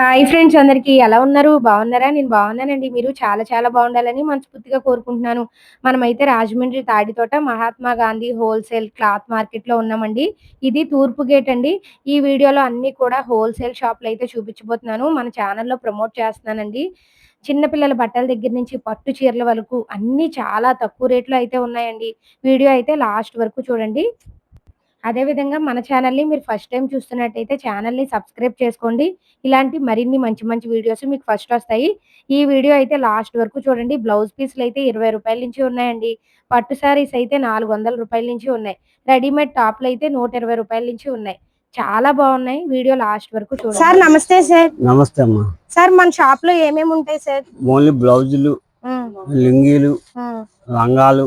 Hi friends అందరికీ. ఎలా ఉన్నారు? బాగున్నారా? నేను బాగున్నానండి. మీరు చాలా చాలా బాగుండాలని మనస్ఫూర్తిగా కోరుకుంటున్నాను. మనమైతే రాజమండ్రి తాడితోట మహాత్మా గాంధీ హోల్సేల్ క్లాత్ మార్కెట్లో ఉన్నామండి. ఇది తూర్పు గేట్ అండి. ఈ వీడియోలో అన్నీ కూడా హోల్సేల్ షాపులు అయితే చూపించబోతున్నాను. మన ఛానల్లో ప్రమోట్ చేస్తున్నానండి. చిన్నపిల్లల బట్టల దగ్గర నుంచి పట్టు చీరల వరకు అన్ని చాలా తక్కువ రేట్లో అయితే ఉన్నాయండి. వీడియో అయితే లాస్ట్ వరకు చూడండి. అదే విధంగా మన ఛానల్ని మీరు ఫస్ట్ టైం చూస్తున్నట్టయితే ఛానల్ని సబ్స్క్రైబ్ చేసుకోండి. ఇలాంటి మరిన్ని మంచి మంచి వీడియోస్ మీకు ఫస్ట్ వస్తాయి. ఈ వీడియో అయితే లాస్ట్ వరకు చూడండి. బ్లౌజ్ పీస్లు అయితే ఇరవై రూపాయల నుంచి ఉన్నాయండి. పట్టు శారీస్ అయితే నాలుగు వందల రూపాయల నుంచి ఉన్నాయి. రెడీమేడ్ టాప్లు అయితే నూట ఇరవై రూపాయల నుంచి ఉన్నాయి. చాలా బాగున్నాయి. వీడియో లాస్ట్ వరకు చూడండి. సార్ నమస్తే సార్. నమస్తే అమ్మా. సార్ మన షాప్లో ఏమేమి ఉంటాయి సార్? ఓన్లీ బ్లౌజులు లుంగీలు లంగాలు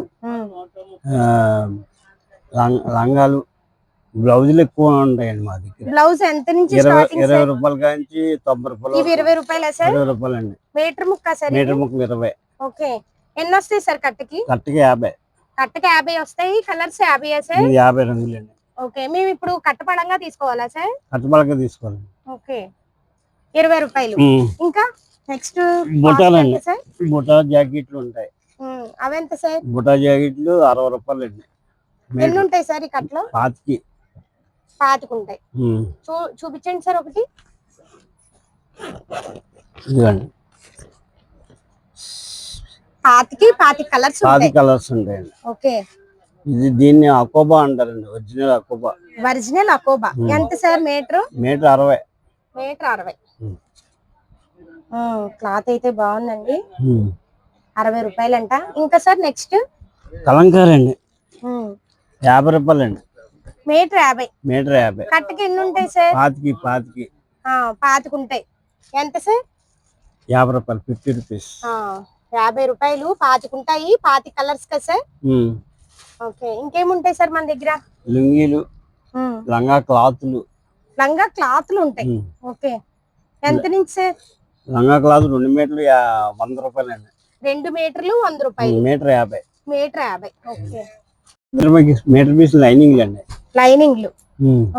లంగాలు బ్లౌజులు ఎక్కువ ఉంటాయండి మా దగ్గర. బ్లౌజ్ ఎంత నుంచి ఇరవై రూపాయల కాంచి తొంభై రూపాయలు ఇవి ఇరవై రూపాయలా సార్? ఇరవై రూపాయలు అండి మీటర్ ముక్క సార్ మీటర్ ముక్కలు ఇరవై. ఓకే. ఎన్ని వస్తాయి సార్ కట్టకి? కట్టకి యాభై. కట్టకి యాభై వస్తాయి కలర్స్ యాభై సార్? యాభై రంగులు అండి ఓకే. మేము ఇప్పుడు కట్టపడంగా తీసుకోవాలా సార్? కట్టపలక తీసుకోవాలి ఓకే. ఇరవై రూపాయలు. ఇంకా నెక్స్ట్ బుట్టాలండి సార్? బుటా జాకెట్లు ఉంటాయి. అవెంత సార్? బుటా జాకెట్లు అరవై రూపాయలు అండి ఎన్ని ఉంటాయి సార్ ఈ కట్టలో పాతికి. పాతికుంటాయి. చూ చూపించండి సార్ ఒకటి. ఇదిగోండి. పాతికి పాతి కలర్స్ పాతి కలర్స్ ఉంటాయండి. ఓకే. ఇది దీన్ని అకోబా అంటారండి ఒరిజినల్ అకోబా. ఒరిజినల్ అకోబా. ఎంత సార్ మీటర్? మీటర్ అరవై. మీటర్ అరవై. క్లాత్ అయితే బాగుందండి. అరవై రూపాయలంట. ఇంకా సార్ నెక్స్ట్? కలంకారీ అండి యాభై రూపాయలు అండి మీటర్ యాభై. మీటర్ యాభై. కట్టకి ఎన్ని ఉంటాయి సార్? పాతికి పాతికి. ఆ, పాతికుంటాయి ఎంత సార్? యాభై రూపాయలు ఫిఫ్టీ రూపీస్. యాభై రూపాయలు పాతికుంటాయి పాతి కలర్స్ కదా సార్. ఓకే. ఇంకేముంటాయి సార్ మన దగ్గర? లుంగీలు లంగా క్లాతులు. లంగా క్లాత్లు ఉంటాయి. ఓకే. ఎంత నుంచి సార్? లంగా క్లాత్ రెండు మీటర్లు వంద రూపాయలు అండి రెండు మీటర్లు వంద రూపాయలు. మీటర్ యాభై. మీటర్ యాభై. ఓకే. మీటర్ పీస్ లైనింగ్లు అండి. లైనింగ్లు.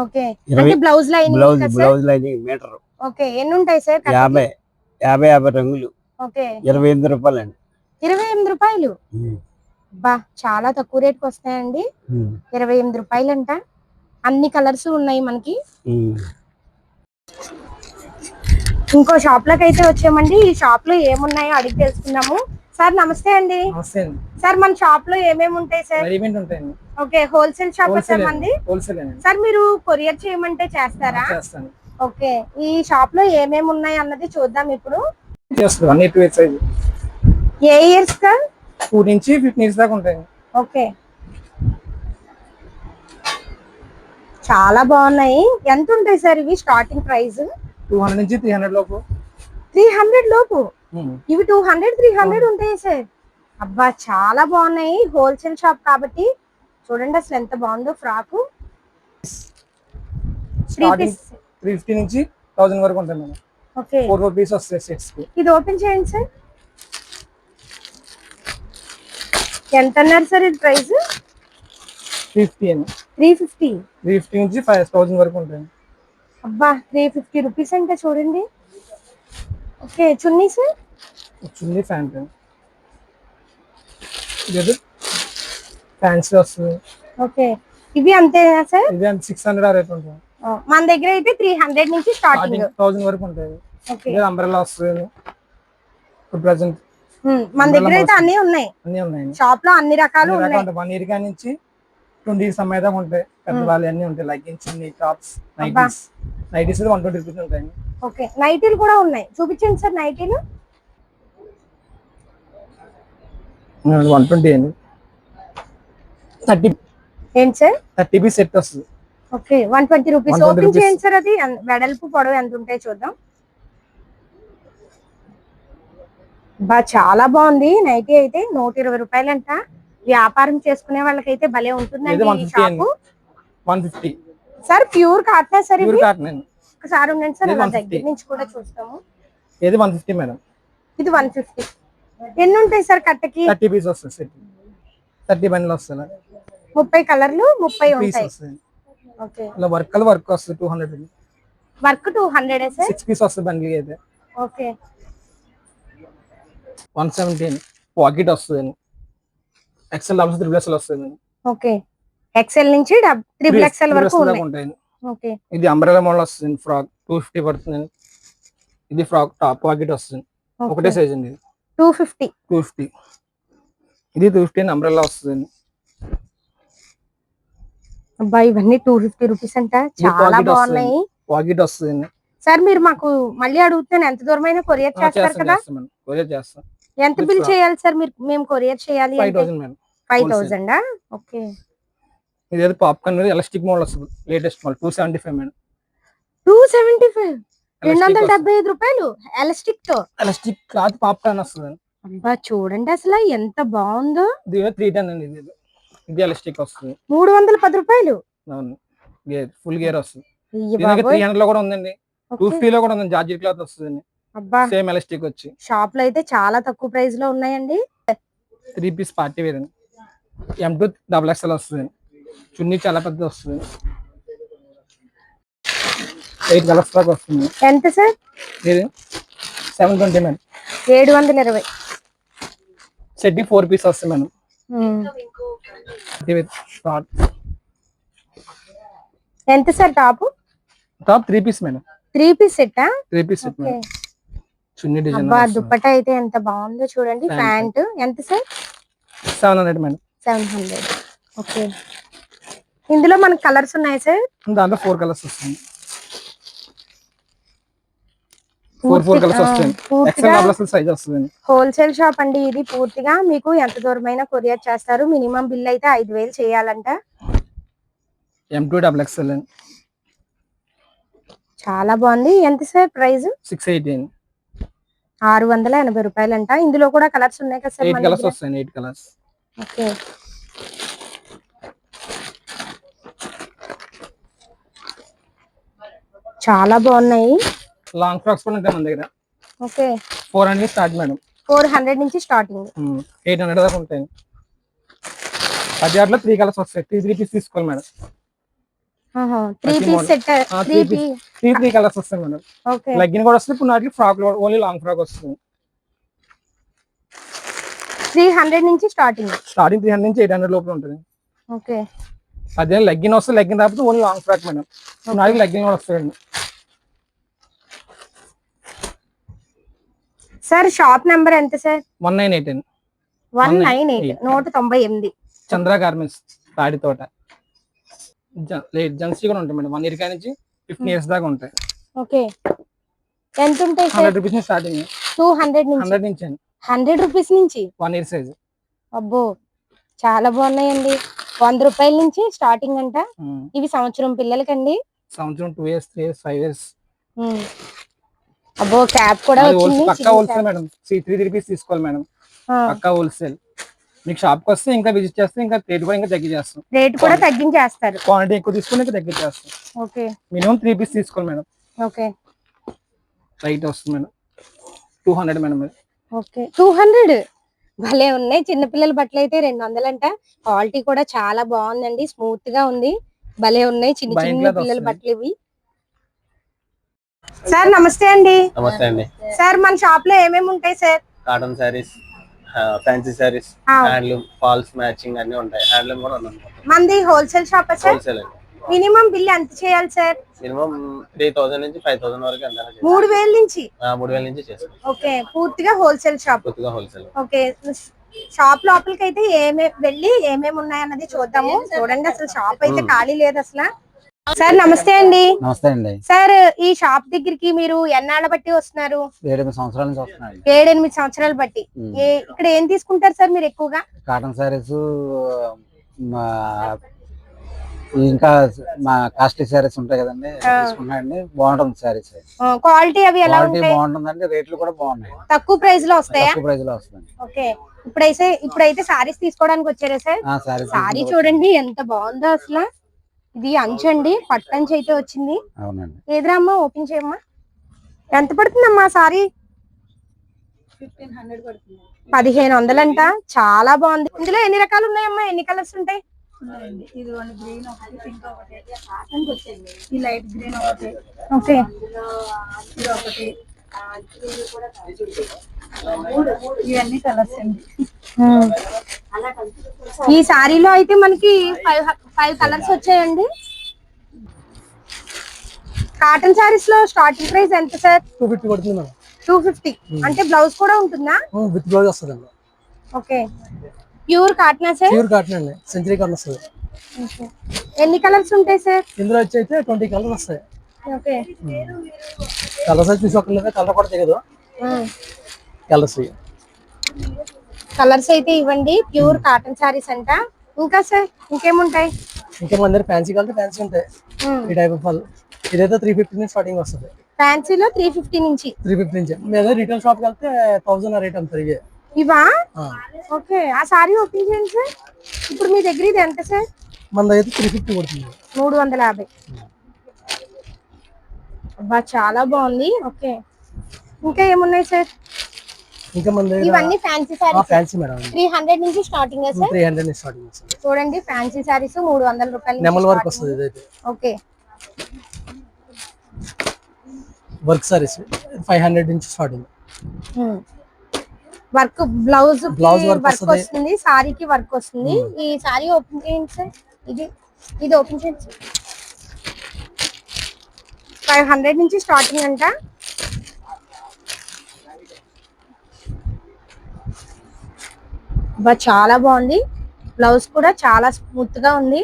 ఓకే అంటే blouse lining blouse blouse lining metre okay ఎన్ని ఉంటాయి సార్? యాభై యాభై యాభై రంగులు. ఓకే ఇరవై ఎనిమిది రూపాయలు అండి ఇరవై ఎనిమిది రూపాయలు. బా చాలా తక్కువ రేట్కి వస్తాయండి. ఇరవై ఎనిమిది రూపాయలంట. అన్ని కలర్స్ ఉన్నాయి మనకి. ఇంకో షాప్లోకి అయితే వచ్చామండి. ఈ షాప్లో ఏమున్నాయో అడిగి తెలుసుకుందాము. సార్ నమస్తే అండి. నమస్తే అండి. సార్ మన షాప్లో ఏమేమి ఉంటాయి సార్? రెడీమేడ్ ఉంటాయండి. ఓకే హోల్సేల్ షాప్ సార్ మంది హోల్సేల్ సార్ మీరు కొరియర్ చేయమంటే చేస్తారా? చేస్తాను. ఓకే ఈ షాప్లో ఏమేమి ఉన్నాయి అన్నది చూద్దాం ఇప్పుడు. చేస్తాను. అన్ని టూ సైజ్. ఏ ఇయర్స్ సార్? టూ నుంచి ఫిఫ్టీన్ ఇయర్స్ దాకా ఉంటాయండి. ఓకే. చాలా బాగున్నాయి. ఎంత ఉంటాయి సార్ ఇవి స్టార్టింగ్ ప్రైస్ టూ హండ్రెడ్ నుంచి త్రీ హండ్రెడ్ లోపు. త్రీ హండ్రెడ్ లోపు. ఇవి టూ హండ్రెడ్ త్రీ హండ్రెడ్ ఉంటాయి సార్? అబ్బా చాలా బాగున్నాయి. హోల్సేల్ షాప్ కాబట్టి చూడండి అసలు ఎంత బాగుందో ఫ్రాక్. త్రీ ఫిఫ్టీ నుంచి థౌసండ్ వరకు madam. Okay. Four four piece వస్తాయి సెట్స్కి. ఇది ఓపెన్ చేయండి సార్. ఎంత అన్నారు సార్ ఇది ప్రైస్ ఫిఫ్టీ అండి త్రీ ఫిఫ్టీ త్రీ ఫిఫ్టీ నుంచి ఫైవ్ థౌసండ్ వరకు ఉంటాయి. అబ్బా త్రీ ఫిఫ్టీ రూపీస్ అంటే చూడండి. Okay chunni sir? Chunni pant. ఇది ఫ్యాన్సీ వస్తుంది. ఓకే. ఇవి అంతేనా సార్? ఇది అంత సిక్స్ హండ్రెడ్ ఆ రేట్ ఉంటుంది. మన దగ్గర అయితే త్రీ హండ్రెడ్ నుంచి స్టార్టింగ్ థౌసండ్ వరకు ఓకే. ఇది అంబ్రెల్లా వస్తుంది ఇప్పుడు ప్రజెంట్ ఉమ్, మన దగ్గర అయితే అన్ని ఉన్నాయి. అన్నీ ఉన్నాయండి షాప్లో అన్ని రకాలు ఉన్నాయి. వన్ ఇయర్ కాడి నుంచి ట్వంటీ అమ్మాయి దాకా ఉంటాయి. పెద్ద వాళ్ళు అన్ని ఉంటాయి. లెగ్గిన్స్ అన్ని tops nighties nighties one twenty rupees ఉంటాయి. ఓకే. నైటీలు కూడా ఉన్నాయి. చూపించండి సార్ నైటీలు వన్ ట్వంటీ అండి. థర్టీ ఏంటి సార్? థర్టీ పీస్ సెట్ వస్తుంది. Okay one twenty rupees 120 open. చేయండి సార్ అది. వెడల్పు పొడవు ఎంత ఉంటాయి చూద్దాం. బా చాలా బాగుంది. నైటీ అయితే నూట ఇరవై రూపాయలంట. వ్యాపారం చేసుకునే వాళ్ళకైతే భలే ఇది ఉంటుందండి shop. One fifty sir pure కాటనా sir ఒకసారి ఉండండి సార్ ఇది అలా 150. దగ్గర నుంచి కూడా చూస్తాము. ఏది వన్ ఫిఫ్టీ మేడం ఇది వన్ ఫిఫ్టీ ఎన్ని ఉంటాయి సార్ కట్టకి? థర్టీ పీస్ వస్తుంది సెట్ థర్టీ బండ్లు వస్తుంది ముప్పై కలర్లు ముప్పై పీస్ ఉంటాయి. వస్తుంది ఓకే. ఇలా వర్క్ వర్క్ వస్తుంది two hundred work two hundred six piece వస్తుంది బండిల్ అయితే. ఓకే. వన్ సెవెంటీన్ పాకెట్ వస్తుంది ఎక్సెల్ డబుల్ త్రిబుల్ ఎక్సెల్ వస్తుంది ఓకే. ఎక్సెల్ నుంచి త్రిబుల్ ఎక్సెల్ వరకు ఉంటాయి. ఓకే. ఇది అంబ్రెలా మోడల్ వస్తుంది ఫ్రాక్. టూ ఫిఫ్టీ పడుతుంది. ఇది ఫ్రాక్ టాప్ పాకెట్ వస్తుంది. ఒకటే సైజ్ అండి టూ ఫిఫ్టీ. Two fifty. ఇది టూ ఫిఫ్టీ అంబ్రెలా వస్తుంది. అబ్బా ఇవన్నీ టూ ఫిఫ్టీ రూపీస్ అంట. చాలా బాగున్నాయి. పాకెట్ వస్తుంది. సార్ మీరు మాకు మళ్ళీ అడుగుతాను ఎంత దూరమైనా కొరియర్ చేస్తారు చేస్తాం కదా? కొరియర్ చేస్తాం ఎంత బిల్. చేయాలి సార్ మీరు? మేము కొరియర్ చేయాలి ఫైవ్ థౌసండ్ ఓకే. ఇది పాప్కార్న్ ఎలాస్టిక్ మోడల్ వస్తుంది. Latest model. Two seventy five madam. Two seventy five? రెండు వందల డెబ్బై ఐదు రూపాయలు. ఎలాస్టిక్తో. ఎలాస్టిక్ క్లాత్ పాప్కార్న్ వస్తుంది. అబ్బా చూడండి అసలు ఎంత బాగుందో. ఇది త్రీ టెన్ అండి ఇది. ఇది ఎలాస్టిక్ వస్తుంది. మూడు వందల పది రూపాయలు. అవును. గేర్ ఫుల్ గేర్ వస్తుంది. త్రీ. హండ్రెడ్లో కూడా ఉందండి. టూ. ఫిఫ్టీ లో కూడా ఉంది. జార్జెట్ క్లాత్ వస్తుంది అబ్బా. సేమ్ ఎలాస్టిక్ వచ్చి. షాప్లో అయితే చాలా తక్కువ ప్రైస్లో ఉన్నాయండి. త్రీ పీస్ పార్టీ వేర్ అండి. ఎం టూ డబుల్ ఎక్స్ఎల్ వస్తుంది. చున్నీ చాలా పెద్ద వస్తుంది. ఎయిట్ కలర్స్ దాకా వస్తుంది. ఎంత సార్? ఇది సెవెన్ ట్వంటీ మేడం ఏడు వందల ఇరవై. సెట్ ఫోర్ పీస్ వస్తుంది మేడం. ఎంత sir top top three piece madam three piece సెట్టా three piece set okay madam chunni design అబ్బా దుప్పట అయితే ఎంత బాగుందో చూడండి. ప్యాంట్ ఎంత sir? Seven hundred madam seven hundred okay ఇందులో మనకి కలర్స్ ఉన్నాయి సార్? దాంట్లో ఫోర్ కలర్స్ వస్తుంది. ఫోర్ ఫోర్ కలర్స్ పూర్తిగా- వస్తాయి పూర్తిగా ఎక్సెల్ డబుల్ ఎక్సెల్ సైజ్ వస్తుంది హోల్సేల్ షాప్ అండి ఇది పూర్తిగా. మీకు ఎంత దూరమైనా కొరియర్ చేస్తారు. మినిమం బిల్ అయితే ఐదు వేలు చేయాలంట. ఎం టూ డబుల్ ఎక్సెల్ చాలా బాగుంది. ఎంత సార్ ప్రైస్ సిక్స్ ఎయిటీన్ ఆరు వందల ఎనభై రూపాయలంట. ఇందులో కూడా కలర్స్ ఉన్నాయి కదా సార్ ఎయిట్ మన కలర్స్ దగ్గర? వస్తాయి ఎయిట్ కలర్స్. ఓకే. చాలా బాగున్నాయి. లాంగ్ ఫ్రాక్స్ కూడా ఉంటాయి మన దగ్గర. Okay. Four hundred start madam four hundred నుంచి స్టార్టింగ్ ఎయిట్ హండ్రెడ్ దాకా ఉంటాయి. ఆటలో త్రీ కలర్స్ వస్తాయి. త్రీ త్రీ పీస్ తీసుకోవాలి madam three piece. Set three. Three colours వస్తాయి మేడం ఓకే లెగ్గిన్ కూడా వస్తుంది. ఇప్పుడు నాటికి ఫ్రాక్ ఓన్లీ లాంగ్ ఫ్రాక్ వస్తుంది. త్రీ హండ్రెడ్ నుంచి స్టార్టింగ్ స్టార్టింగ్ త్రీ హండ్రెడ్ నుంచి ఎయిట్ హండ్రెడ్ లోపల ఉంటుంది. ఓకే అదే లెగ్గిన్ వస్తే లెగ్గిన్ రాకపోతే ఓన్లీ లాంగ్ ఫ్రాక్ మేడం నాటికి లెగ్గిన్ కూడా వస్తాయండి సార్ షాప్ నెంబర్ ఎంత sir? One nine eight one nine eight. నూట తొంభై ఎనిమిది. చంద్ర గార్మెంట్స్ తాడి తోట. లేట్ జెంట్స్ కూడా ఉంటాయి మేడం. వన్ ఇయర్ నుంచి ఫిఫ్టీన్ ఇయర్స్ దాకా ఉంటాయి. ఓకే. ఎంత ఉంటాయి హండ్రెడ్ రూపీస్ నుంచి స్టార్టింగ్ టూ హండ్రెడ్ నుంచి? హండ్రెడ్ నుంచి అండి. హండ్రెడ్ రూపీస్ నుంచి? One year size. అబ్బో చాలా బాగున్నాయండి. వంద రూపాయల నుంచి స్టార్టింగ్ అంట. ఇవి సంవత్సరం పిల్లలకండి. సంవత్సరం two years three years five years. అబ్బో క్యాప్ కూడా వచ్చింది. పక్కా wholesale madam. Three three rupees తీసుకోవాలి మేడం. పక్కా హోల్సేల్ మీకు షాప్కి వస్తే ఇంకా విజిట్ చేస్తే ఇంకా రేట్ కూడా ఇంకా తగ్గించేస్తాం. రేట్ కూడా తగ్గించేస్తారు. క్వాంటిటీ ఎక్కువ తీసుకుని ఇంకా తగ్గించేస్తాం. ఓకే. మినిమం త్రీ పీస్ తీసుకోవాలి మేడం. ఓకే. రైట్ వస్తుంది madam. Two hundred madam. Okay. Two hundred భలే ఉన్నాయి. చిన్నపిల్లల బట్టలు అయితే రెండు వందలంట. క్వాలిటీ కూడా చాలా బాగుందండి. స్మూత్గా ఉంది. భలే ఉన్నాయి. చిన్న చిన్న పిల్లల. బట్టలు ఇవి. సార్ నమస్తే అండి. నమస్తే అండి. సార్ మన షాప్లో ఏమేమి ఉంటాయి sir? Cotton saris fancy saris. Handloom falls matching అన్ని ఉంటాయి. హ్యాండ్లూమ్ కూడా ఉంది మంది హోల్సేల్ షాప్ సార్? హోల్సేల్ అండి. మినిమం బిల్ ఎంత చేయాలి సార్? మినిమం త్రీ థౌసండ్ నుంచి ఫైవ్ థౌసండ్ వరకు మూడు వేల నుంచి? మూడు వేల నుంచి చేస్తాం. ఓకే పూర్తిగా హోల్సేల్ షాప్ కొద్దిగా హోల్సేల్ ఓకే షాప్ లోపలికి అయితే ఏమే వెళ్ళి ఏమేమి ఉన్నాయన్నది చూద్దాము. చూడండి అసలు షాప్ అయితే ఖాళీ లేదు అసలు. సార్ నమస్తే అండి. నమస్తే అండి. సార్ ఈ షాప్ దగ్గరికి మీరు ఎన్నాళ్ళ బట్టి వస్తున్నారు? ఏడెనిమిది సంవత్సరాల నుంచి వస్తున్నాయి ఏడెనిమిది సంవత్సరాలు బట్టి. ఇక్కడ ఏం తీసుకుంటారు సార్ మీరు ఎక్కువగా? కాటన్ శారీస్ మా ఇంకా మా కాస్ట్లీ శారీస్ ఉంటాయి కదండి. తీసుకున్నాయండి బాగుంటుంది శారీస్ క్వాలిటీ అవి ఎలా క్వాలిటీ ఉంటాయి? బాగుంటుందండి రేట్లు కూడా బాగున్నాయి. తక్కువ ప్రైస్లో వస్తాయా? తక్కువ ప్రైస్లో వస్తుంది ఓకే. ఇప్పుడైతే ఇప్పుడైతే సారీస్ తీసుకోవడానికి వచ్చారా సార్? సారీ చూడండి ఎంత బాగుందో అసలు. ఇది అంచు అండి పట్టంచి అయితే వచ్చింది. అవునండి. ఏదిరా అమ్మా ఓపెన్ చేయమ్మా. ఎంత పడుతుందమ్మా సారీ? పదిహేను వందలంట. చాలా బాగుంది. ఇందులో ఎన్ని రకాలు ఉన్నాయమ్మా? ఎన్ని కలర్స్ ఉంటాయి? ఉన్నాయండి. ఇది గ్రీన్ ఒకటి పింక్ ఒకటి ఈ లైట్ గ్రీన్ ఒకటి ఓకే. ఇది ఒకటి ఇవన్నీ కలర్స్ అండి. ఈ సారీలో అయితే మనకి ఫైవ్ ఫైవ్ కలర్స్ వచ్చాయండి. కాటన్ సారీస్లో స్టార్టింగ్ ప్రైస్ ఎంత సార్? టూ ఫిఫ్టీ పడుతుంది మేడం. Two fifty. అంటే బ్లౌజ్ కూడా ఉంటుందా? విత్ బ్లౌజ్ వస్తుంది అండి. ఓకే. ప్యూర్ కాటనా సార్? ప్యూర్ కాటన్ అండి. సెంచరీ కాటన్ వస్తుంది. ఎన్ని కలర్స్ ఉంటాయి సార్? ఇందులో వచ్చి అయితే ట్వంటీ కలర్స్ వస్తాయి. కలర్స్ అయితే తీసుకోకర్లేదు కలర్ కూడా తెగదు కలర్స్ కలర్స్ అయితే ఇవ్వండి ప్యూర్ కాటన్ సారీస్ అంట. ఇంకా సార్ ఇంకేముంటాయి? ఇంకా మన దగ్గర ఫ్యాన్సీ కలితే ఫ్యాన్సీ ఉంటాయి ఈ టైప్ ఆఫ్ ఇదైతే త్రీ ఫిఫ్టీ నుంచి స్టార్టింగ్ వస్తుంది. ఫ్యాన్సీలో త్రీ ఫిఫ్టీ నుంచి. త్రీ ఫిఫ్టీ నుంచి. మీద రిటైల్ షాప్కి వెళ్తే థౌసండ్ రేట్ అమ్ముతారు ఇవే. ఇవా. ఓకే. ఆ సారీ ఓపెన్ చేయండి సార్? ఇప్పుడు మీ దగ్గర ఇది ఎంత సార్? మన దగ్గర త్రీ ఫిఫ్టీ పడుతుంది మూడు వందల యాభై. అబ్బా చాలా బాగుంది. ఓకే. ఇంకా ఏమున్నాయి సార్? ఇంకా మన దగ్గర ఇవన్నీ fancy saris fancy madam three hundred నుంచి స్టార్టింగ్ సార్? త్రీ హండ్రెడ్ నుంచి స్టార్టింగ్ చూడండి ఫ్యాన్సీ సారీస్ మూడు వందల రూపాయల నెమల్ వర్క్. వస్తుంది ఇదైతే. Okay. Work saris five hundred నుంచి starting work blouse work work వస్తది. సారీకి వర్క్ వస్తుంది. ఈ సారీ ఓపెన్ చేయండి సార్. ఇది ఇది ఓపెన్ చేయండి ఫైవ్ హండ్రెడ్ నుంచి స్టార్టింగ్ అంట. బా చాలా బాగుంది. బ్లౌజ్ కూడా చాలా స్మూత్గా ఉంది.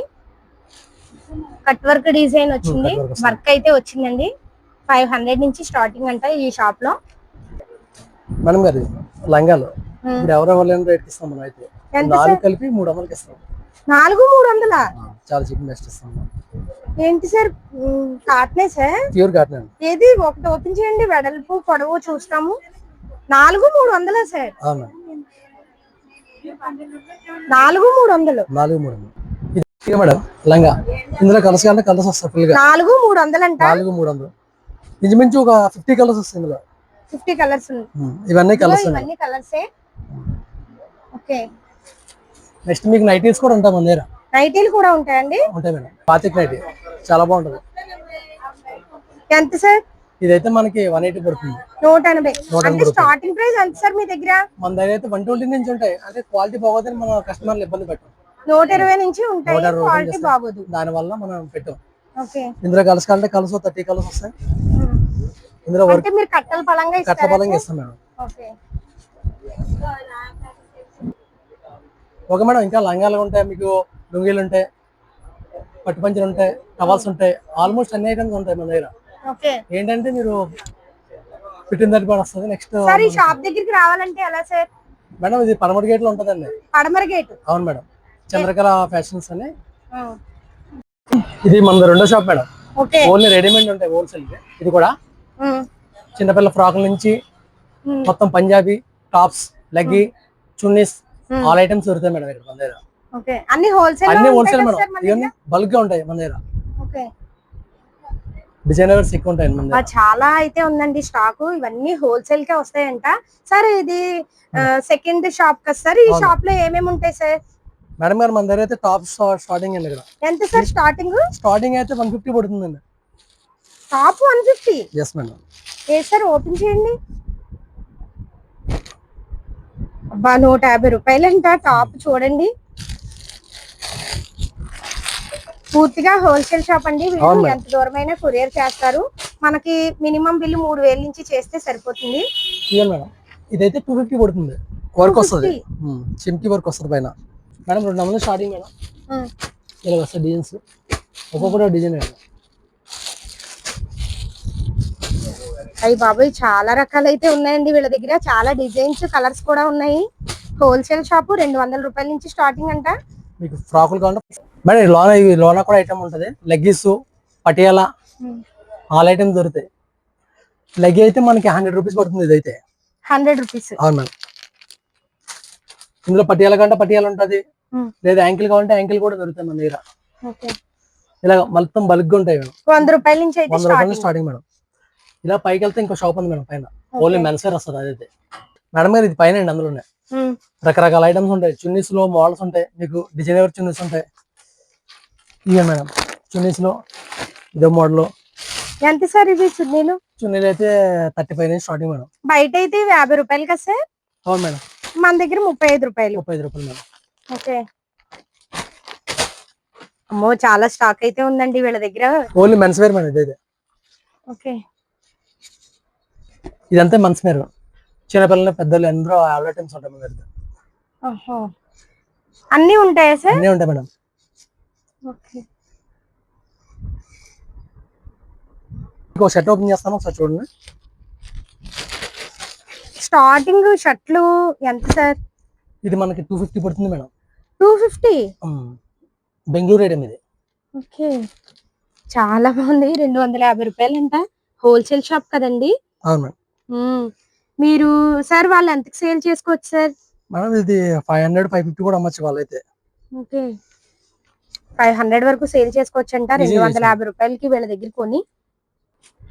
కట్ వర్క్ డిజైన్ వచ్చింది. వర్క్ అయితే వచ్చిందండి. ఫైవ్ హండ్రెడ్ నుంచి స్టార్టింగ్ అంట ఈ షాప్లో మేడం గారు లంగాలు. ఎవరెవరు లేని రేట్ ఇస్తాం మనం అయితే. ఎంత నాలుగు కలిపి మూడు వందలకి ఇస్తాం. నాలుగు మూడు వందలా? చాలా చీప్ బెస్ట్ ఇస్తాం ఏంటి సార్? కాటనే సార్ ప్యూర్ కాటన్ ఏది? ఒకటి ఓపెన్ చేయండి. వెడల్పు పొడవు చూస్తాము. నాలుగు మూడు వందలా సార్. అవును. నాలుగు మూడు వందలు. నాలుగు మూడు వందలు. ఇది ఇక మేడం లంగా. ఇందులో కలర్స్ కలర్స్ వస్తాయి ఫుల్గా. నాలుగు మూడు వందలంట నాలుగు మూడు వందలు. ఇంచుమించు ఒక ఫిఫ్టీ కలర్స్ వస్తాయి ఇందులో. ఫిఫ్టీ కలర్స్ ఉమ్, ఇవన్నీ కలర్స్ ఇవన్నీ కలర్సే ఓకే నెక్స్ట్ మీకు నైటీస్ కూడా ఉంటాయి మన దగ్గర. నైటీలు కూడా ఉంటాయండి? ఉంటాయి మేడం. పాతిక్ నైటీ. చాలా బాగుంటుంది. ఎంత సార్? ఇదైతే మనకి వన్ ఎయిటీ పడుతుంది. నూట ఎనభై. అంటే స్టార్టింగ్ ప్రైస్ ఎంత సార్ మీ దగ్గర? మన దగ్గర అయితే వన్ ట్వంటీ నుంచి ఉంటాయి. అంటే క్వాలిటీ బాగోదని మన కస్టమర్లు ఇబ్బంది పెట్టాం. నూట ఇరవై నుంచి ఉంటాయి. క్వాలిటీ. బాగోదు. దాని వల్ల మనం పెట్టాం. ఇందులో కలర్స్ కావాలంటే కలర్స్ థర్టీ కలర్స్ వస్తాయి. ఇందులో అంటే మీరు కట్టల పలంగా ఇస్తారా బలంగా ఇస్తాం మేడం. ఓకే. ఓకే మేడం ఇంకా లంగాలు ఉంటాయి మీకు? లుంగీలు ఉంటాయి పట్టు పంచలు ఉంటాయి టవల్స్ ఉంటాయి ఆల్మోస్ట్ అన్ని ఐటమ్స్ ఉంటాయి మన దగ్గర. ఏంటంటే మీరు ఫిఫ్టీన్ థర్టీ పని వస్తుంది. నెక్స్ట్ ఈ షాప్ దగ్గరికి రావాలంటే ఎలా సార్? మేడం ఇది పడమటి గేట్లో ఉంటుందండి. పడమర గేట్? అవును మేడం. చంద్రకళ ఫ్యాషన్స్ అని. ఇది మన రెండో shop madam. Okay. Only readymade ఉంటాయి హోల్సేల్ ఇది కూడా చిన్నపిల్ల ఫ్రాకుల నుంచి. మొత్తం పంజాబీ టాప్స్ లెగ్గి చున్నీస్ ఆల్ ఐటమ్స్ దొరుకుతాయి మేడం ఇక్కడ మన దగ్గర. ఓకే. అన్ని హోల్సేల్ అన్ని హోల్సేల్ మేడం. ఇవన్నీ బల్క్గా ఉంటాయి మన దగ్గర. ఓకే. డిజైనర్స్ ఎక్కువ ఉంటాయి మన బా దగ్గర చాలా అయితే ఉందండి స్టాక్. ఇవన్నీ హోల్సేల్ కే వస్తాయంట. సార్ ఇది సెకండ్ షాప్ కదా సార్? ఈ. షాప్లో ఏమేమి ఉంటాయి సార్? మేడం గారు మన దగ్గర అయితే టాప్ స్టార్టింగ్ అండి ఇక్కడ. ఎంత సార్ స్టార్టింగ్ స్టార్టింగ్ అయితే వన్ ఫిఫ్టీ పడుతుందండి. Top one fifty? Yes madam ఏ సార్ ఓపెన్ చేయండి. అబ్బా నూట యాభై రూపాయలంట. టాప్ చూడండి. పూర్తిగా హోల్సేల్ షాప్ అండి. వీళ్ళు. ఎంత దూరమైనా కొరియర్ చేస్తారు. మనకి మినిమం బిల్లు మూడు వేల నుంచి చేస్తే సరిపోతుంది. ఇదైతే టూ ఫిఫ్టీ పడుతుంది. వర్క్ వస్తుంది. 250. చిమ్కి వర్క్ వస్తుంది పైన. మేడం రెండు వందలు స్టార్టింగ్ మేడం. ఇలా వస్తాయి డిజైన్స్ ఒక్కొక్కటి డిజైన్ మేడం. అయ్యి బాబాయ్ చాలా రకాలైతే ఉన్నాయండి వీళ్ళ దగ్గర. చాలా డిజైన్స్ కలర్స్ కూడా ఉన్నాయి. హోల్సేల్ షాప్ రెండు వందల రూపాయల నుంచి స్టార్టింగ్ అంట. మీకు ఫ్రాకులు కావాలంటే మేడం లోన లోన కూడా ఐటమ్ ఉంటుంది. లెగ్గీస్ పటియాలా ఆల్ ఐటమ్స్ దొరుకుతాయి. లెగ్ అయితే మనకి హండ్రెడ్ రూపీస్ పడుతుంది ఇదైతే. హండ్రెడ్ రూపీస్ అవును మేడం. ఇందులో పటియాల కంటే పటియాల ఉంటుంది. Hmm. లేదా యాంకిల్ కావాలంటే యాంకిల్ కూడా దొరుకుతాయి మన దగ్గర. ఇలా మొత్తం బల్క్ ఉంటాయి మేడం. వంద రూపాయల నుంచి వంద రూపాయలు స్టార్టింగ్ స్టార్టింగ్ మేడం. ఇలా పైకి వెళ్తే ఇంకో షాప్ ఉంది మేడం పైన. ఓన్లీ మెన్స్వేర్ వస్తుంది అదైతే. మేడం గారు ఇది పైన అండి అందులోనే. రకరకాల ఐటమ్స్ ఉంటాయి. చున్నీస్లో మోడల్స్ ఉంటాయి. మీకు డిజైనర్ చున్నీస్ ఉంటాయి. ఇవే మేడం చున్నీస్లో ఇదో మోడల్ ఎంత సార్ ఇవి చున్నీలు? చున్నీలు అయితే థర్టీ ఫైవ్ నుంచి స్టార్టింగ్ మేడం. బయట అయితే యాభై రూపాయలు కదా సార్? అవును మేడం. మన దగ్గర ముప్పై ఐదు రూపాయలు. ముప్పై ఐదు రూపాయలు మేడం. ఓకే. అమ్మో చాలా స్టాక్ అయితే ఉందండి వీళ్ళ దగ్గర. ఓన్లీ మెన్స్ వేర్ మేడం ఇదైతే. ఓకే. ఇదంతా మెన్స్ వేర్ చిన్నపిల్లలు పెద్దలు ఆల్ ఐటమ్స్ ఉంటాయి మన దగ్గర అన్ని ఉంటాయా సార్? అన్నీ ఉంటాయి మేడం. ఓకే. ఇంకో షర్ట్ ఓపెన్ చేస్తాను ఒకసారి చూడండి. స్టార్టింగ్ షర్ట్లు ఎంత సార్? ఇది మనకి టూ ఫిఫ్టీ పడుతుంది madam. Two fifty. Bengaluru item ఇది? ఓకే. చాలా బాగుంది. రెండు వందల యాభై రూపాయలు అంట హోల్సేల్ షాప్ కదండి? అవును మేడం. మీరు సార్ వాళ్ళు ఎంతకి సేల్ చేసుకోవచ్చు సార్? మేడం ఇది ఫైవ్ హండ్రెడ్ ఫైవ్ ఫిఫ్టీ కూడా అమ్మచ్చు వాళ్ళైతే. ఓకే. ఫైవ్ హండ్రెడ్ వరకు సేల్ చేసుకోవచ్చు అంట రెండు వందల. యాభై రూపాయలకి వీళ్ళ దగ్గర కొని.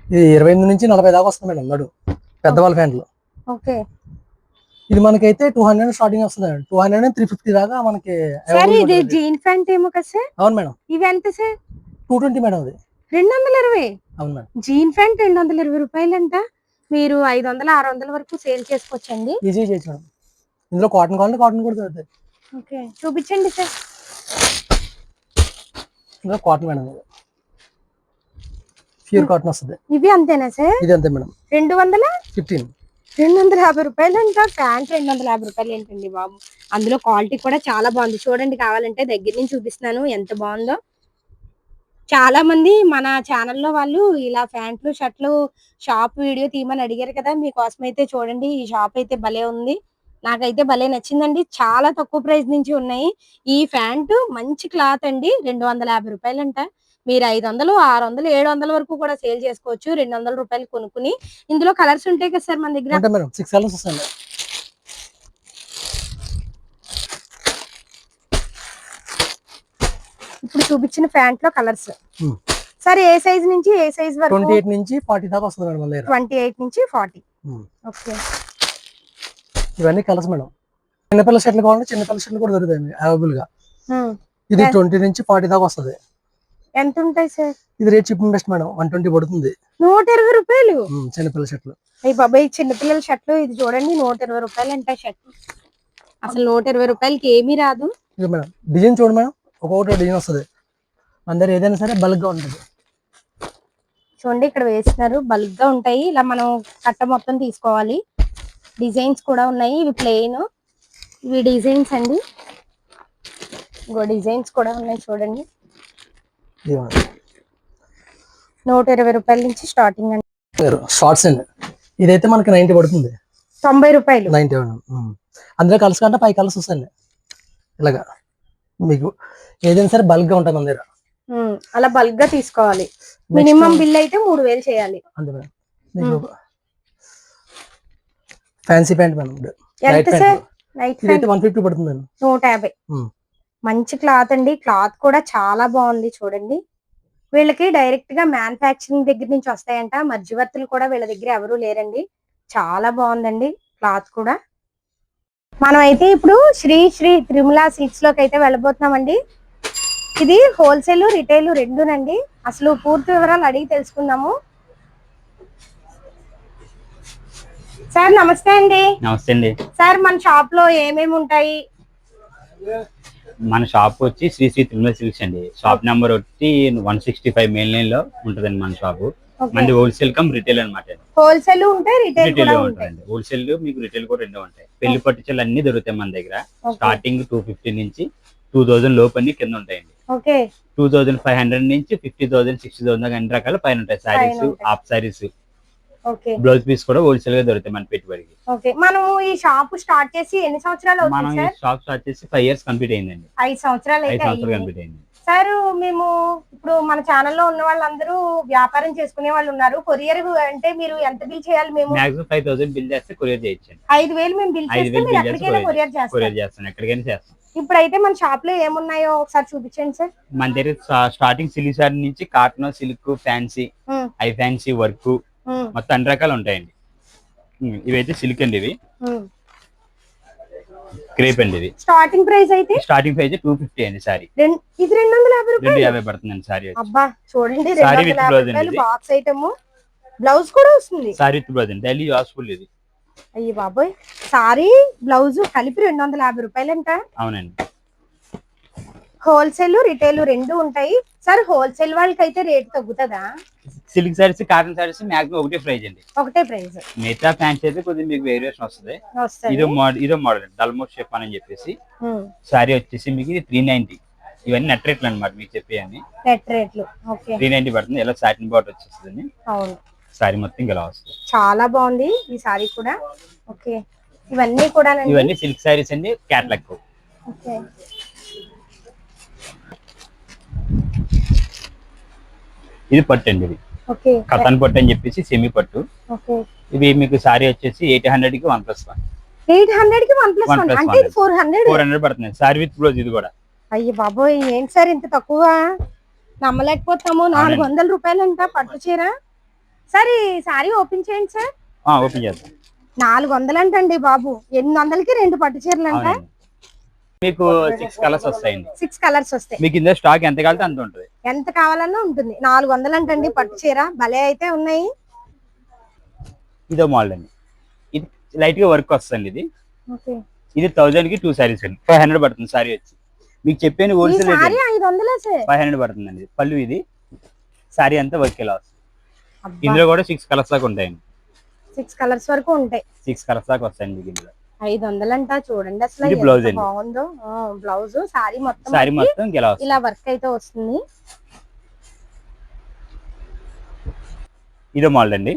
ఇది ఇరవై ఎనిమిది నుంచి నలభై దాకా వస్తుంది మేడం నడు. పెద్దవాళ్ళ ప్యాంట్లు. ఓకే. ఇది మనకైతే టూ హండ్రెడ్ స్టార్టింగ్ వస్తుంది టూ హండ్రెడ్ త్రీ ఫిఫ్టీ దాకా మనకి సార్ ఇది. జీన్ ప్యాంట్ ఏమో కదా సార్? అవును మేడం. ఇవి ఎంత సార్? టూ ట్వంటీ మేడం అది. రెండు వందల ఇరవై? అవును మేడం. జీన్ ప్యాంట్ రెండు వందల ఇరవై రూపాయలు అంట మీరు ఐదు వందల ఆరు వందల వరకు సేల్ చేసుకోవచ్చండి. ఈజీ చేయొచ్చు మేడం ఇందులో కాటన్ కావాలంటే కాటన్ కూడా దొరుకుతాయి ఓకే చూపించండి సార్. ఇందులో కాటన్ మేడం ప్యూర్ కాటన్ వస్తుంది. ఇవి అంతేనా సార్? ఇది అంతే మేడం. రెండు వందల? ఫిఫ్టీన్. రెండు వందల యాభై రూపాయలు అంట. ప్యాంట్ రెండు వందల యాభై రూపాయలు ఏంటండి బాబు? అందులో క్వాలిటీ కూడా చాలా బాగుంది. చూడండి కావాలంటే దగ్గర నుంచి చూపిస్తున్నాను. ఎంత బాగుందో. చాలా మంది మన ఛానల్లో వాళ్ళు ఇలా ప్యాంట్లు షర్ట్లు షాప్ వీడియో తీయమని అడిగారు కదా మీకోసం అయితే చూడండి ఈ షాప్ అయితే భలే ఉంది. నాకైతే భలే నచ్చిందండి. చాలా తక్కువ ప్రైస్ నుంచి ఉన్నాయి. ఈ ప్యాంటు మంచి క్లాత్ అండి రెండు వందల యాభై రూపాయలు అంట మీరు ఐదు వందలు ఆరు వందలు ఏడు వందల వరకు కూడా సేల్ చేసుకోవచ్చు. రెండు వందల రూపాయలు కొనుక్కుని. ఇందులో కలర్స్ ఉంటాయి కదా సార్ మన దగ్గర? సిక్స్ కలర్స్ ఇప్పుడు చూపించిన ప్యాంట్లో కలర్స్. సార్ ఏ సైజ్ నుంచి ఏ సైజ్ వరకు? ట్వంటీ ఎయిట్ నుంచి ఫార్టీ దాకా వస్తుంది మేడం ట్వంటీ ఎయిట్ నుంచి ఫార్టీ. ఓకే. ఇవన్నీ కలర్స్ మేడం. చిన్నపిల్ల షర్ట్లు కావాలంటే చిన్నపిల్ల షర్ట్లు కూడా దొరుకుతాయి అవైలబుల్గా. ఇది. ట్వంటీ నుంచి ఫార్టీ దాకా వస్తుంది. ఎంత ఉంటాయి సార్? ఇది rate cheap best madam one twenty పడుతుంది. నూట ఇరవై రూపాయలు? చిన్నపిల్ల షర్ట్లు. అయ్యి బాబాయ్ చిన్నపిల్లల షర్ట్లు ఇది చూడండి నూట ఇరవై రూపాయలు అంట షర్ట్. అసలు నూట ఇరవై రూపాయలకి ఏమీ రాదు. మేడం డిజైన్ చూడు మేడం. ఒక్కొక్కటి డిజైన్ వస్తుంది. దగ్గర ఏదైనా సరే బల్క్గా ఉంటుంది. చూడండి ఇక్కడ వేస్తున్నారు. బల్క్గా ఉంటాయి. ఇలా మనం కట్ట మొత్తం తీసుకోవాలి. డిజైన్స్ కూడా ఉన్నాయి. ఇవి ప్లెయిన్ ఇవి డిజైన్స్ అండి. ఇంకో డిజైన్స్ కూడా ఉన్నాయి చూడండి. నూట ఇరవై రూపాయల నుంచి స్టార్టింగ్ అండి. షార్ట్స్ అండి. ఇదైతే మనకి నైన్టీ పడుతుంది. తొంభై రూపాయలు. నైన్టీ. అందులో కలర్స్ కంటే ఫైవ్ కలర్స్ వస్తాయండి. ఇలాగా. మీకు ఏదైనా సరే బల్క్గా ఉంటుంది మన దగ్గర అలా బల్క్గా తీసుకోవాలి. మినిమం బిల్ అయితే మూడు వేలు చేయాలి. అంతే మేడం. మీకు fancy pant madam. Night one fifty పడుతుంది మేడం. నూట యాభై. మంచి క్లాత్ అండి. క్లాత్ కూడా చాలా బాగుంది చూడండి. వీళ్ళకి డైరెక్ట్గా మ్యానుఫాక్చరింగ్ దగ్గర నుంచి వస్తాయంట. మధ్యవర్తులు కూడా వీళ్ళ దగ్గర ఎవరు లేరండి. చాలా బాగుందండి క్లాత్ కూడా. మనం అయితే ఇప్పుడు శ్రీ శ్రీ తిరుమల సిల్క్స్లోకి అయితే వెళ్ళబోతున్నామండి. ఇది హోల్సేల్ రిటైల్ రెండునండి. అసలు పూర్తి వివరాలు అడిగి తెలుసుకుందాము. సార్ నమస్తే అండి. నమస్తే అండి. సార్ మన షాప్లో ఏమేమి ఉంటాయి? మన షాప్ వచ్చి శ్రీ శ్రీ తిరుమల సిల్క్స్ అండి. షాప్ నెంబర్ వచ్చి వన్ సిక్స్టీ ఫైవ్ మెయిన్ లైన్లో ఉంటదండి మన షాప్ మనది హోల్సేల్ కమ్ రిటైల్ అనమాట హోల్సేల్ ఉంటాయి రిటైల్ రిటైల్ కూడా ఉంటాయి. ఉంటుందండి. హోల్సేల్ మీకు రిటైల్ కూడా రెండు ఉంటాయి. పెళ్ళి పట్టుచీరలు అన్ని దొరుకుతాయి మన దగ్గర. స్టార్టింగ్ టూ ఫిఫ్టీ నుంచి టూ థౌసండ్ లోపు అన్ని కింద ఉంటాయండి. టూ థౌసండ్ ఫైవ్ హండ్రెడ్ నుంచి ఫిఫ్టీ థౌసండ్ సిక్స్టీ థౌసండ్ అన్ని రకాల పైన ఉంటాయి. Saris. Half saris okay blouse piece కూడా హోల్సేల్గా దొరుకుతాయి మన పెట్టుబడికి. ఓకే మనం ఈ షాప్ స్టార్ట్ చేసి ఎన్ని సంవత్సరాలు మనం ఈ షాప్ స్టార్ట్ చేసి ఫైవ్ ఇయర్స్ కంప్లీట్ అయిందండి. ఐదు సంవత్సరాలు ఐదు సంవత్సరాలు కంప్లీట్ అయింది. సార్ మేము ఇప్పుడు మన ఛానల్లో ఉన్న వాళ్ళందరూ వ్యాపారం చేసుకునే వాళ్ళు ఉన్నారు. కొరియర్ అంటే మీరు ఎంత బిల్ చేయాలి మేము? మాక్సిమం ఫైవ్ థౌసండ్ బిల్ చేస్తే కొరియర్ చేయొచ్చండి ఐదు వేలు మేము బిల్ చేస్తే మీరు ఎక్కడికైనా కొరియర్ కొరియర్ చేస్తాను ఎక్కడికైనా చేస్తాం. ఇప్పుడైతే మన షాప్లో ఏమున్నాయో ఒకసారి చూపించండి సార్. మన దగ్గర స్టా- స్టార్టింగ్ సిల్క్ సారీ నుంచి కాటన్ సిల్క్ ఫ్యాన్సీ ఉమ్, ఐ ఫ్యాన్సీ వర్క్ ఉమ్, మొత్తం అన్ని రకాలు ఉంటాయండి. ఉమ్, ఇవైతే సిల్క్ అండి ఇవి. ఉమ్. క్రేప్ అండి ఇది స్టార్టింగ్ ప్రైస్ అయితే? స్టార్టింగ్ ప్రైస్ టూ ఫిఫ్టీ అండి సారీ ఇది రెండు వందల యాభై రెండు రూపాయలు యాభై పడుతుందండి సారీ అబ్బా చూడండి అండి రూపాయలు ఇది. బాక్స్ ఐటమ్ బ్లౌజ్ కూడా వస్తుంది. సారీ విత్ బ్లౌజ్ అండి. డైలీ యూస్ఫుల్ ఇది. అయ్యి బాబోయ్. సారీ బ్లౌజ్ కలిపి రెండు వందల యాభై రూపాయలంట. అవునండి. హోల్సేల్ రిటైల్ రెండు ఉంటాయి. సార్ హోల్సేల్ వాళ్ళకి అయితే రేట్ తగ్గుతుందా? Silk saris cotton saris maximum ఒకటే ప్రైస్ అండి. ఒకటే ప్రైస్ మిగతా ప్యాంట్స్ అయితే కొద్దిగా మీకు వేరియేషన్ వస్తుంది. ఇదో మోడల్ ఇదో మోడల్ డల్మోట్ షేప్ అని చెప్పేసి. సారీ వచ్చేసి మీకు ఇది త్రీ నైన్టీ ఇవన్నీ నెట్ రేట్లు అనమాట మీకు చెప్పేయని నెట్ రేట్లు. ఓకే. త్రీ నైన్టీ పడుతుంది. ఇలా సాటిన్ బాట్ వచ్చేస్తుంది అవును. సారీ మొత్తం ఇలా వస్తుంది. చాలా బాగుంది ఈ సారీ కూడా. ఓకే. ఇవన్నీ కూడా ఇవన్నీ సిల్క్ సారీస్ అండి క్యాట్లాగ్. ఓకే. ఇది పట్టు అండి ఇది. కథన్ పట్టు అని చెప్పేసి సెమీ పట్టు. ఇవి మీకు సారీ వచ్చేసి ఎయిట్ హండ్రెడ్కి వన్ ప్లస్ వన్. ఎయిట్ హండ్రెడ్కి వన్ ప్లస్ వన్ అంటే ఇది. Four hundred. ఫోర్ హండ్రెడ్ పడుతుంది. సారీ విత్ బ్లౌజ్ ఇది కూడా. అయ్యి బాబోయ్ ఏంటి సార్ ఇంత తక్కువ? నమ్మలేకపోతాము. నాలుగు వందల రూపాయలు అంట పట్టు చీర. సార్ ఈ సారీ ఓపెన్ చేయండి సార్. ఓపెన్ చేద్దాం. నాలుగు వందలు అంటండి బాబు. ఎనిమిది వందలకి రెండు పట్టు చీరలు అంట మీకు సిక్స్ కలర్స్ వస్తాయండి. సిక్స్ కలర్స్ వస్తాయి. మీకు ఇందులో స్టాక్ ఎంత కావాలంటే అంత ఉంటుంది. ఎంత కావాలన్నా ఉంటుంది. నాలుగు వందలు అంటండి పట్టు చీర. భలే అయితే ఉన్నాయి. ఇదో మోడల్ అండి. ఇది లైట్గా వర్క్ వస్తుంది ఇది. ఇది థౌజండ్కి టూ సారీస్ అండి. ఫైవ్ హండ్రెడ్ పడుతుంది సారీ వచ్చి. మీకు చెప్పాను హోల్సేల్ ఫైవ్ హండ్రెడ్ పడుతుందండి. పళ్ళు ఇది. సారీ అంతా వర్క్ ఇలా వస్తుంది? ఇందులో కూడా సిక్స్ కలర్స్ దాకా ఉంటాయండి. సిక్స్ కలర్స్ వరకు ఉంటాయి. సిక్స్ కలర్స్ దాకా వస్తాయండి మీకు ఇందులో. ఐదు వందలు అంట చూడండి అసలు అండి. బాగుందో. బ్లౌజ్ సారీ మొత్తం సారీ మొత్తం ఇలా వర్క్ అయితే వస్తుంది. ఇదో మోడల్ అండి.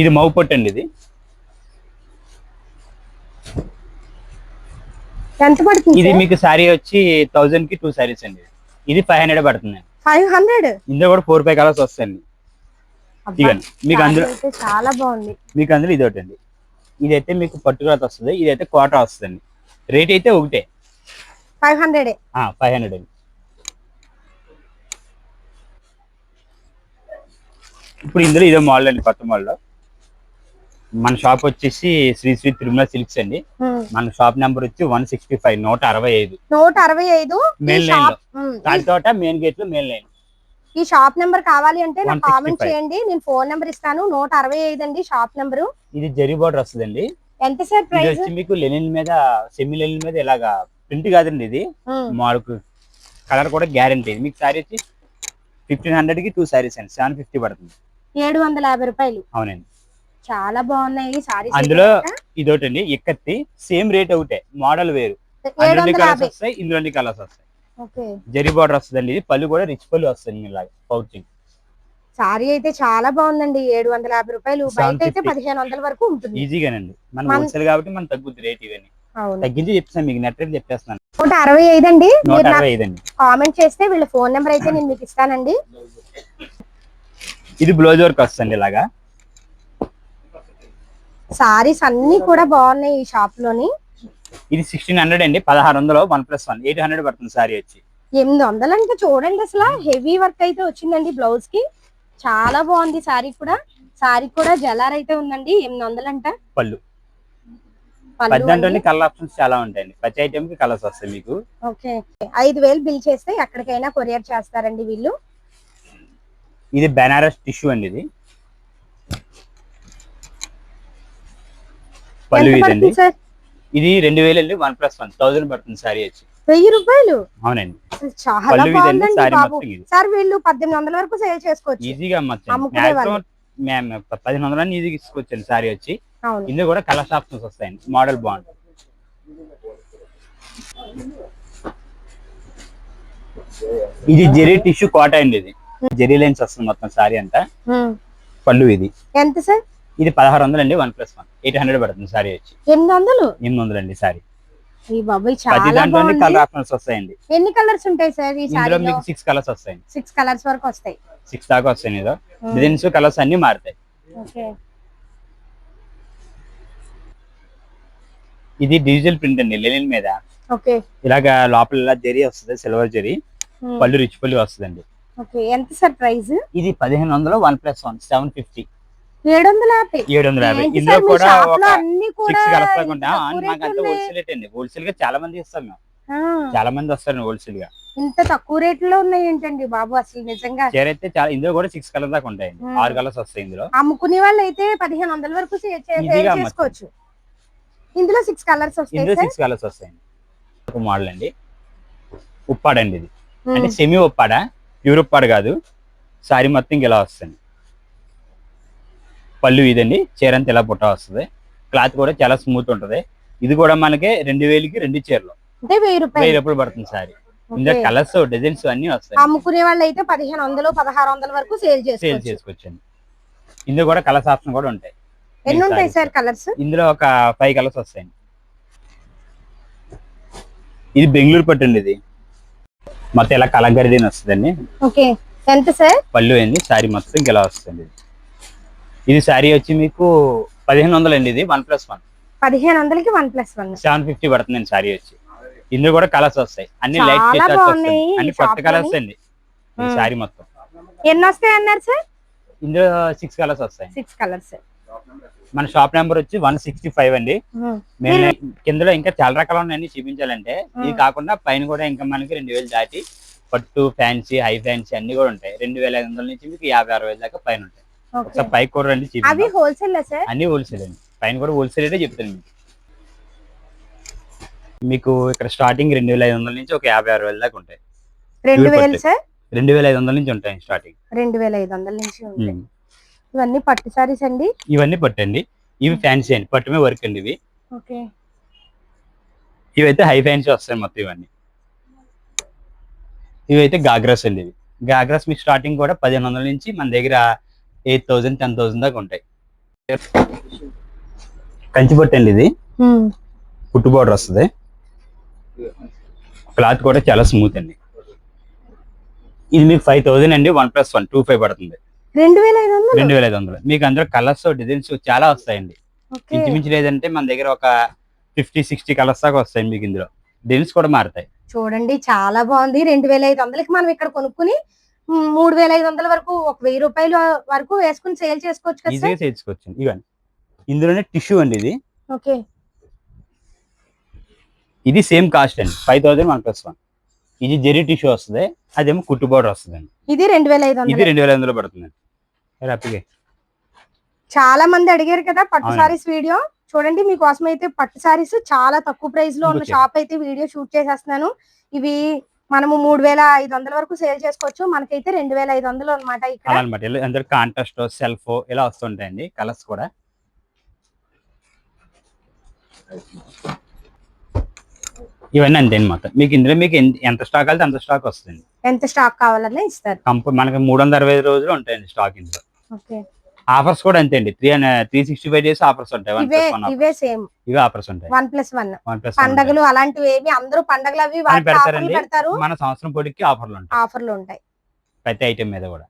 ఇది మౌ పొట్టు అండి ఇది. ఎంత పడుతుంది? ఇది మీకు సారీ వచ్చి థౌజండ్కి టూ సారీస్ అండి. ఇది ఫైవ్ హండ్రెడ్ పడుతుంది. ఫైవ్ హండ్రెడ్ ఇందులో కూడా ఫోర్ ఫైవ్ కలర్స్ వస్తాయండి. మీకు అందులో చాలా బాగుంది. మీకు అందులో ఇది ఒకటి అండి. ఇదైతే మీకు పట్టు క్లాత్ వస్తుంది. ఇదైతే కోట వస్తుంది. రేట్ అయితే ఒకటే. ఫైవ్ హండ్రెడ్ ఫైవ్ హండ్రెడ్ అండి. ఇప్పుడు ఇందులో ఇదే మోడల్ అండి కొత్త మోడల్ మన షాప్ వచ్చేసి శ్రీ శ్రీ తిరుమల సిల్క్స్ అండి. మన షాప్ నెంబర్ వచ్చి వన్ సిక్స్టీ ఫైవ్ నూట అరవై ఐదు. నూట అరవై ఐదు ఉమ్, ఈ- తాటితోట మెయిన్ గేట్లో మెయిన్ లైన్ ఈ షాప్ నెంబర్ కావాలి అంటే నాకు 165. కామెంట్ చేయండి. నేను ఫోన్ నెంబర్ ఇస్తాను. నూట అరవై ఐదు అండి షాప్ నెంబరు ఇది జరీ బార్డర్ వస్తుందండి. ఎంత సార్ ప్రైస్? మీకు లెనిన్ మీద సెమీ లెనిన్ మీద ఇలాగా ప్రింట్ కాదండి ఇది. మాకు కలర్ కూడా గ్యారంటీ. మీకు సారీ వచ్చి ఫిఫ్టీన్ హండ్రెడ్కి టూ సారీస్ అండి. సెవెన్ ఫిఫ్టీ పడుతుంది. ఏడు వందల యాభై రూపాయలు. అవునండి. చాలా బాగున్నాయి సారీస్ అందులో ఇదొకటండి ఇక్కత్తి. సేమ్ రేట్ ఒకటే. మోడల్ వేరు. అందులో కలర్స్ వస్తాయి ఇందులో కలర్స్ వస్తాయి. జరీ బార్డర్ వస్తుందండి ఇది. పళ్ళు కూడా రిచ్ పళ్ళు వస్తుంది ఇలాగ పౌచింగ్ సారీ అయితే చాలా బాగుందండి. ఏడు వందల యాభై రూపాయలు. బయట అయితే 750. పదిహేను వందల వరకు ఉంటుంది. ఈజీగానండి మన హోల్సేల్ కాబట్టి మనం తగ్గుద్ది రేట్ ఇవన్నీ. తగ్గించి చెప్తాను మీకు. నెట్ రేట్ చెప్పేస్తున్నాను. నూట అరవై ఐదు అండి. కామెంట్ చేస్తే వీళ్ళ ఫోన్ నెంబర్ అయితే నేను మీకు ఇస్తానండి. ఇది బ్లౌజ్ వర్క్ వస్తుంది ఇలాగా. సారీస్ అన్ని కూడా బాగున్నాయి ఈ షాప్లోని. ఇది సిక్స్టీన్ హండ్రెడ్ అండి. పదహారు వందలు one plus one eight hundred పడుతుంది సారీ వచ్చి. ఎనిమిది వందలు అంటే చూడండి అసలు. హెవీ వర్క్ అయితే వచ్చిందండి బ్లౌజ్కి చాలా బాగుంది సారీ కూడా. సారీ కూడా జలార్ అయితే ఉందండి. ఎనిమిది వందలు అంట పళ్ళు. కలర్ ఆప్షన్స్ చాలా ఉంటాయండి. ప్రతి ఐటమ్కి కలర్స్ వస్తాయి మీకు. ఓకే. ఐదు వేలు బిల్ చేస్తే ఎక్కడికైనా కొరియర్ చేస్తారండి వీళ్ళు. ఇది బెనారస్ టిష్యూ అండి ఇది. పళ్ళు ఇదండి. ఇది రెండు వేలు అండి వన్ ప్లస్ వన్. థౌసండ్ పడుతుంది సారీ వచ్చి. వెయ్యి రూపాయలు? అవునండి. చాలా బాగుందండి సారీ బాబు. వీళ్ళు పద్దెనిమిది వందల వరకు సేల్ చేసుకోవచ్చు. ఈజీగా అమ్మచ్చు పదిహేను వందలని ఈజీగా తీసుకోవచ్చండి సారీ వచ్చి. ఇందులో కూడా కలర్స్ ఆప్షన్స్ వస్తాయండి. మోడల్ బాగుంటుంది. ఇది జెరీ టిష్యూ కోట అండి ఇది. జెరీ లైన్స్ వస్తుంది మొత్తం సారీ అంతా. పళ్ళు ఇది ఎంత సార్? ఇది పదహారు వందలు అండి one plus one. Eight hundred పడుతుంది సారీ వచ్చి. ఎనిమిది వందలు? ఎనిమిది వందలు అండి సారీ. ఈ బాబాయ్ ప్రతి చాలా దాంట్లో బాగుంది. కలర్ ఆప్షన్స్ వస్తాయండి. ఎన్ని కలర్స్ ఉంటాయి సార్ ఈ ఇందులో సారీలో మీకు సిక్స్ కలర్స్ వస్తాయండి సిక్స్ కలర్స్ వరకు వస్తాయి. సిక్స్ దాకా వస్తాయి ఏదో డిజైన్స్ కలర్స్ అన్ని మారుతాయి. ఓకే. ఇది డిజిటల్ ప్రింట్ అండి లెనిన్ మీద. ఓకే. ఇలాగ లోపల ఇలా జరీ వస్తుంది సిల్వర్ జరీ. పళ్ళు రిచ్ పళ్ళు వస్తుందండి. ఓకే. ఎంత సార్ ప్రైస్? ఇది పదిహేను వందలు one plus one seven fifty ఏడు వందల యాభై ఏడు వందల యాభై ఏంటి ఇందులో కూడా ఒక లో సిక్స్ మాకంతా. హోల్సేల్ రేట్ అండి. హోల్సేల్గా చాలా మంది ఇస్తాం మేము. చాలా మంది వస్తారు హోల్సేల్గా. ఇంత తక్కువ రేట్లో ఉన్నాయి ఏంటండి బాబు అసలు నిజంగా? చీర అయితే చాలా ఇందులో కూడా సిక్స్ కలర్ దాకా ఉంటాయండి. ఆరు కలర్స్ వస్తాయి ఇందులో. అమ్ముకునే వాళ్ళు అయితే పదిహేను వందల వరకు. చేసుకోవచ్చు. ఇందులో సిక్స్ కలర్స్ వస్తాయి ఇందులో సిక్స్ కలర్స్ వస్తాయండి ఒక మోడల్ అండి. ఉప్పాడండి ఇది. అంటే సెమీ ఉప్పాడ? ప్యూర్ ఉప్పాడ కాదు. సారీ మొత్తం ఇలా వస్తుంది పళ్ళు ఇదండి. చీర అంతా ఇలా పుట్ట వస్తుంది. క్లాత్ కూడా చాలా స్మూత్ ఉంటది. ఇది కూడా మనకి రెండు వేలకి రెండు చీరలు. వెయ్యి రూపాయలు. పడుతుంది సారీ. ఇందులో. కలర్స్ డిజైన్స్ అన్ని వస్తాయి. అమ్ముకునే వాళ్ళు అయితే పదిహేను వందలు పదహారు వందల వరకు సేల్ సేల్ చేసుకోవచ్చు. చేసుకోవచ్చండి. ఇందులో కూడా కలర్స్ ఆప్షన్ కూడా ఉంటాయి. ఎన్ని ఉంటాయి సార్. కలర్స్? ఇందులో ఒక ఫైవ్ కలర్స్ వస్తాయండి. ఇది బెంగళూరు పట్టు అండి ఇది. మొత్తం ఇలా కలంకరీదీని వస్తుందండి. ఓకే. ఎంత సార్? పళ్ళు అయింది శారీ మొత్తం ఇలా వస్తుంది. ఇది. శారీ వచ్చి మీకు పదిహేను వందలు అండి ఇది వన్ ప్లస్ వన్. పదిహేను వందలకి one plus one. Seven fifty పడుతుందండి శారీ వచ్చి. ఇందులో కూడా కలర్స్ వస్తాయి. అన్ని లైట్ అన్ని కొత్త కలర్స్. అండి. శారీ మొత్తం. ఎన్ని వస్తాయి అన్నారు సార్? ఇందులో సిక్స్ కలర్స్ వస్తాయి. Six colours. మన షాప్ నెంబర్ వచ్చి వన్ సిక్స్టీ ఫైవ్ అండి. మేము. కిందలో ఇంకా చాలా రకాలు ఉన్నాయని చూపించాలంటే. ఇది. కాకుండా పైన కూడా ఇంకా మనకి రెండు వేలు దాటి పట్టు ఫ్యాన్సీ హై ఫ్యాన్సీ అన్ని కూడా ఉంటాయి. రెండు వేల ఐదు వందల నుంచి మీకు యాభై అరవై వేల దాకా పైన ఉంటాయి. ఒకసారి పైకి కూడా రండి అవి హోల్సేల్ సార్? అన్ని హోల్సేల్ అండి పైన కూడా హోల్సేల్ రేటే చెప్తాను మీకు. మీకు ఇక్కడ స్టార్టింగ్ రెండు వేల ఐదు వందల నుంచి ఒక యాభై ఆరు వేల దాకా ఉంటాయి. రెండు వేలు పట్టు. సార్? రెండు వేల ఐదు వందల నుంచి ఉంటాయి స్టార్టింగ్. రెండు వేల ఐదు వందల నుంచి ఉంటాయి. ఇవన్నీ పట్టు సారీస్ అండి? ఇవన్నీ పట్టండి. ఇవి ఫ్యాన్సీ అండి. పట్టు మీద వర్క్ అండి ఇవి. ఓకే. ఇవైతే హై ఫ్యాన్సీ వస్తాయి మొత్తం ఇవన్నీ. ఇవైతే గాగ్రాస్ అండి ఇవి. గాగ్రాస్ మీకు స్టార్టింగ్ కూడా పదిహేను వందల నుంచి మన దగ్గర ఎయిట్ థౌసండ్ టెన్ థౌసండ్ దాకా ఉంటాయి. కంచి పట్టు అండి ఇది. పుట్టు బోర్డర్ వస్తుంది. క్లాత్ కూడా చాలా స్మూత్ అండి. ఇది మీకు ఫైవ్ థౌసండ్ అండి one plus one two five పడుతుంది. రెండు వేల ఐదు వందలు? రెండు వేల ఐదు వందలు. మీకు అందులో కలర్స్ డిజైన్స్ చాలా వస్తాయండి. ఇంచుమించు లేదంటే మన దగ్గర ఒక ఫిఫ్టీ సిక్స్టీ కలర్స్ దాకా వస్తాయి మీకు ఇందులో. డిజైన్స్ కూడా మారుతాయి. చూడండి చాలా బాగుంది. రెండు వేల ఐదు వందలకి మనం ఇక్కడ కొనుక్కుని మూడు వేల ఐదు వందల వరకు ఒక వెయ్యి రూపాయల వరకు వేసుకుని సేల్ చేసుకోవచ్చు కదా ఈజీగా చేసుకోవచ్చు. ఇవన్నీ ఇందులోనే టిష్యూ అండి ఇది. ఓకే. ఇది సేమ్ కాస్ట్ అండి. Five thousand one plus one. ఇది జెరీ టిష్యూ వస్తుంది. అదేమో కుట్టు బోర్డర్ వస్తుంది అండి. ఇది రెండు వేల ఐదు ఇది రెండు వేల ఐదు వందలు పడుతుంది హ్యాపీగా చాలా మంది అడిగారు కదా పట్టు. సారీస్ వీడియో. చూడండి మీకోసం అయితే పట్టు సారీస్ చాలా తక్కువ ప్రైస్లో ఉన్న. షాప్ అయితే వీడియో షూట్ చేసేస్తున్నాను. ఇవి మనము మూడు వేల ఐదు వందల వరకు సేల్ చేసుకోవచ్చు. మనకైతే రెండు వేల ఐదు వందలు అనమాట ఇక్కడ. అనమాట కాంట్రాస్ట్ సెల్ఫ్ ఇలా వస్తుంటాయండి కలర్స్ కూడా. ఇవన్నీ అంతే మొత్తం మీకు ఇందులో మీకు ఎంత స్టాక్ వెళ్తే అంత స్టాక్ వస్తుంది. ఎంత స్టాక్ కావాలన్నా ఇస్తారు. కంప మనకి మూడు వందల అరవై ఐదు రోజులు ఉంటాయండి స్టాక్ ఇందులో. ఓకే. ఆఫర్స్ కూడా అంతే అండి three three sixty five days offers ఉంటాయి వన్ ఇవే ప్లస్ వన్ ఇవే సేమ్. ఇవే ఆఫర్స్ ఉంటాయి. One plus one. One plus పండగలు అలాంటివి ఏమి అందరూ పండగలు అవి పెడతారండి. పెడతారు. మన సంవత్సరం పొడికి ఆఫర్లు ఉంటాయి. ఆఫర్లు ఉంటాయి. ప్రతి ఐటెం మీద కూడా.